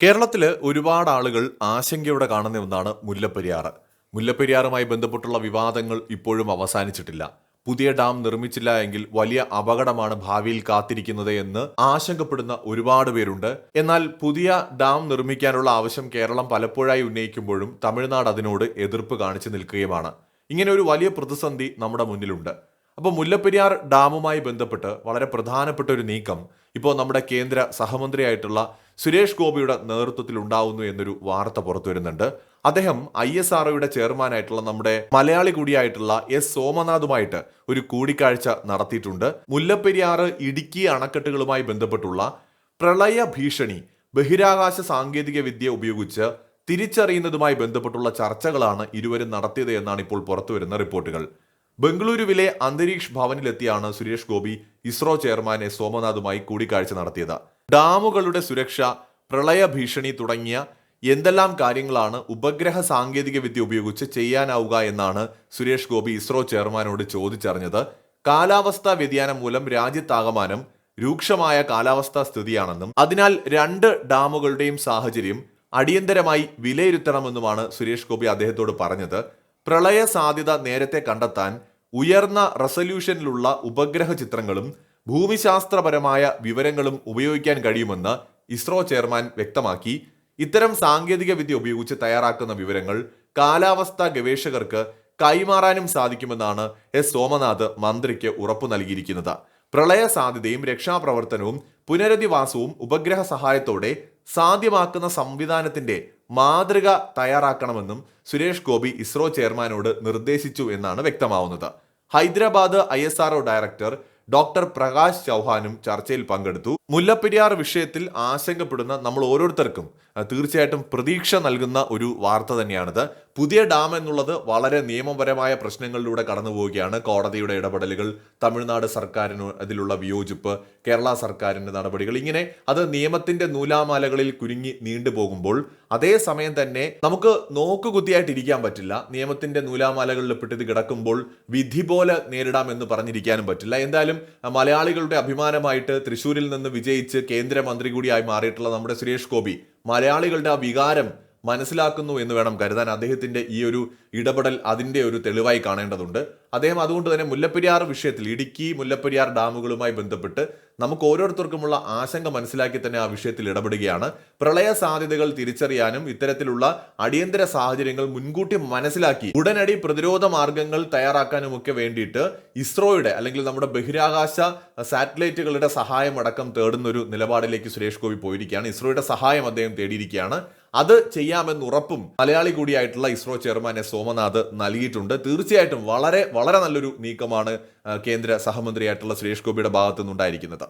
കേരളത്തിൽ ഒരുപാട് ആളുകൾ ആശങ്കയോടെ കാണുന്ന ഒന്നാണ് മുല്ലപ്പെരിയാർ മുല്ലപ്പെരിയാറുമായി ബന്ധപ്പെട്ടുള്ള വിവാദങ്ങൾ ഇപ്പോഴും അവസാനിച്ചിട്ടില്ല. പുതിയ ഡാം നിർമ്മിച്ചില്ല എങ്കിൽ വലിയ അപകടമാണ് ഭാവിയിൽ കാത്തിരിക്കുന്നത് എന്ന് ആശങ്കപ്പെടുന്ന ഒരുപാട് പേരുണ്ട്. എന്നാൽ പുതിയ ഡാം നിർമ്മിക്കാനുള്ള ആവശ്യം കേരളം പലപ്പോഴായി ഉന്നയിക്കുമ്പോഴും തമിഴ്നാട് അതിനോട് എതിർപ്പ് കാണിച്ചു നിൽക്കുകയുമാണ്. ഇങ്ങനെ ഒരു വലിയ പ്രതിസന്ധി നമ്മുടെ മുന്നിലുണ്ട്. അപ്പോൾ മുല്ലപ്പെരിയാർ ഡാമുമായി ബന്ധപ്പെട്ട് വളരെ പ്രധാനപ്പെട്ട ഒരു നീക്കം ഇപ്പോൾ നമ്മുടെ കേന്ദ്ര സഹമന്ത്രിയായിട്ടുള്ള സുരേഷ് ഗോപിയുടെ നേതൃത്വത്തിൽ ഉണ്ടാവുന്നു എന്നൊരു വാർത്ത പുറത്തു വരുന്നുണ്ട്. അദ്ദേഹം ഐ എസ് ആർഒയുടെ ചെയർമാനായിട്ടുള്ള നമ്മുടെ മലയാളി കൂടിയായിട്ടുള്ള എസ് സോമനാഥുമായിട്ട് ഒരു കൂടിക്കാഴ്ച നടത്തിയിട്ടുണ്ട്. മുല്ലപ്പെരിയാർ ഇടുക്കി അണക്കെട്ടുകളുമായി ബന്ധപ്പെട്ടുള്ള പ്രളയ ഭീഷണി ബഹിരാകാശ സാങ്കേതിക വിദ്യ ഉപയോഗിച്ച് തിരിച്ചറിയുന്നതുമായി ബന്ധപ്പെട്ടുള്ള ചർച്ചകളാണ് ഇരുവരും നടത്തിയത് എന്നാണ് ഇപ്പോൾ പുറത്തുവരുന്ന റിപ്പോർട്ടുകൾ. ബംഗളൂരുവിലെ അന്തരീക്ഷ് ഭവനിലെത്തിയാണ് സുരേഷ് ഗോപി ഇസ്രോ ചെയർമാനെ സോമനാഥുമായി കൂടിക്കാഴ്ച നടത്തിയത്. ഡാമുകളുടെ സുരക്ഷ പ്രളയ ഭീഷണി തുടങ്ങിയ എന്തെല്ലാം കാര്യങ്ങളാണ് ഉപഗ്രഹ സാങ്കേതിക വിദ്യ ഉപയോഗിച്ച് ചെയ്യാനാവുക എന്നാണ് സുരേഷ് ഗോപി ഇസ്രോ ചെയർമാനോട് ചോദിച്ചറിഞ്ഞത്. കാലാവസ്ഥാ വ്യതിയാനം മൂലം രാജ്യത്താകമാനം രൂക്ഷമായ കാലാവസ്ഥാ സ്ഥിതിയാണെന്നും അതിനാൽ രണ്ട് ഡാമുകളുടെയും സാഹചര്യം അടിയന്തരമായി വിലയിരുത്തണമെന്നുമാണ് സുരേഷ് ഗോപി അദ്ദേഹത്തോട് പറഞ്ഞത്. പ്രളയ സാധ്യത നേരത്തെ കണ്ടെത്താൻ ഉയർന്ന റെസല്യൂഷനിലുള്ള ഉപഗ്രഹ ചിത്രങ്ങളും ഭൂമിശാസ്ത്രപരമായ വിവരങ്ങളും ഉപയോഗിക്കാൻ കഴിയുമെന്ന് ഇസ്രോ ചെയർമാൻ വ്യക്തമാക്കി. ഇത്തരം സാങ്കേതിക വിദ്യ ഉപയോഗിച്ച് തയ്യാറാക്കുന്ന വിവരങ്ങൾ കാലാവസ്ഥാ ഗവേഷകർക്ക് കൈമാറാനും സാധിക്കുമെന്നാണ് എസ്. സോമനാഥ് മന്ത്രിക്ക് ഉറപ്പു നൽകിയിരിക്കുന്നത്. പ്രളയ സാധ്യതയും രക്ഷാപ്രവർത്തനവും പുനരധിവാസവും ഉപഗ്രഹ സഹായത്തോടെ സാധ്യമാക്കുന്ന സംവിധാനത്തിന്റെ മാതൃക തയ്യാറാക്കണമെന്നും സുരേഷ് ഗോപി ഇസ്രോ ചെയർമാനോട് നിർദ്ദേശിച്ചു എന്നാണ് വ്യക്തമാവുന്നത്. Hyderabad I director doctor Prakash ചൗഹാനും ചർച്ചയിൽ പങ്കെടുത്തു. മുല്ലപ്പെരിയാർ വിഷയത്തിൽ ആശങ്കപ്പെടുന്ന നമ്മൾ ഓരോരുത്തർക്കും തീർച്ചയായിട്ടും പ്രതീക്ഷ നൽകുന്ന ഒരു വാർത്ത തന്നെയാണിത്. പുതിയ ഡാം എന്നുള്ളത് വളരെ നിയമപരമായ പ്രശ്നങ്ങളിലൂടെ കടന്നു പോവുകയാണ്. കോടതിയുടെ ഇടപെടലുകൾ തമിഴ്നാട് സർക്കാരിന് അതിലുള്ള വിയോജിപ്പ് കേരള സർക്കാരിന്റെ നടപടികൾ ഇങ്ങനെ അത് നിയമത്തിന്റെ നൂലാമാലകളിൽ കുരുങ്ങി നീണ്ടുപോകുമ്പോൾ അതേസമയം തന്നെ നമുക്ക് നോക്കുകുത്തിയായിട്ട് ഇരിക്കാൻ പറ്റില്ല. നിയമത്തിന്റെ നൂലാമാലകളിൽ പെട്ടിത് കിടക്കുമ്പോൾ വിധി പോലെ നേരിടാമെന്ന് പറഞ്ഞിരിക്കാനും പറ്റില്ല. എന്തായാലും മലയാളികളുടെ അഭിമാനമായിട്ട് തൃശ്ശൂരിൽ നിന്ന് വിജയിച്ച് കേന്ദ്രമന്ത്രി കൂടിയായി മാറിയിട്ടുള്ള നമ്മുടെ സുരേഷ് ഗോപി മലയാളികളുടെ ആ വികാരം മനസ്സിലാക്കുന്നു എന്ന് വേണം കരുതാൻ അദ്ദേഹത്തിന്റെ ഈ ഒരു ഇടപെടൽ അതിന്റെ ഒരു തെളിവായി കാണേണ്ടതുണ്ട്. അദ്ദേഹം അതുകൊണ്ട് തന്നെ മുല്ലപ്പെരിയാർ വിഷയത്തിൽ ഇടുക്കി മുല്ലപ്പെരിയാർ ഡാമുകളുമായി ബന്ധപ്പെട്ട് നമുക്ക് ഓരോരുത്തർക്കുമുള്ള ആശങ്ക മനസ്സിലാക്കി തന്നെ ആ വിഷയത്തിൽ ഇടപെടുകയാണ്. പ്രളയ സാധ്യതകൾ തിരിച്ചറിയാനും ഇത്തരത്തിലുള്ള അടിയന്തര സാഹചര്യങ്ങൾ മുൻകൂട്ടി മനസ്സിലാക്കി ഉടനടി പ്രതിരോധ മാർഗങ്ങൾ തയ്യാറാക്കാനുമൊക്കെ വേണ്ടിയിട്ട് ഇസ്രോയുടെ അല്ലെങ്കിൽ നമ്മുടെ ബഹിരാകാശ സാറ്റലൈറ്റുകളുടെ സഹായം അടക്കം തേടുന്ന ഒരു നിലപാടിലേക്ക് സുരേഷ് ഗോപി പോയിരിക്കുകയാണ്. ഇസ്രോയുടെ സഹായം അദ്ദേഹം തേടിയിരിക്കുകയാണ്. അത് ചെയ്യാമെന്ന് ഉറപ്പും മലയാളി കൂടിയായിട്ടുള്ള ഇസ്രോ ചെയർമാൻ എസ് സോമനാഥ് നൽകിയിട്ടുണ്ട്. തീർച്ചയായിട്ടും വളരെ വളരെ നല്ലൊരു നീക്കമാണ് കേന്ദ്ര സഹമന്ത്രിയായിട്ടുള്ള സുരേഷ് ഗോപിയുടെ ഭാഗത്തു നിന്നുണ്ടായിരിക്കുന്നത്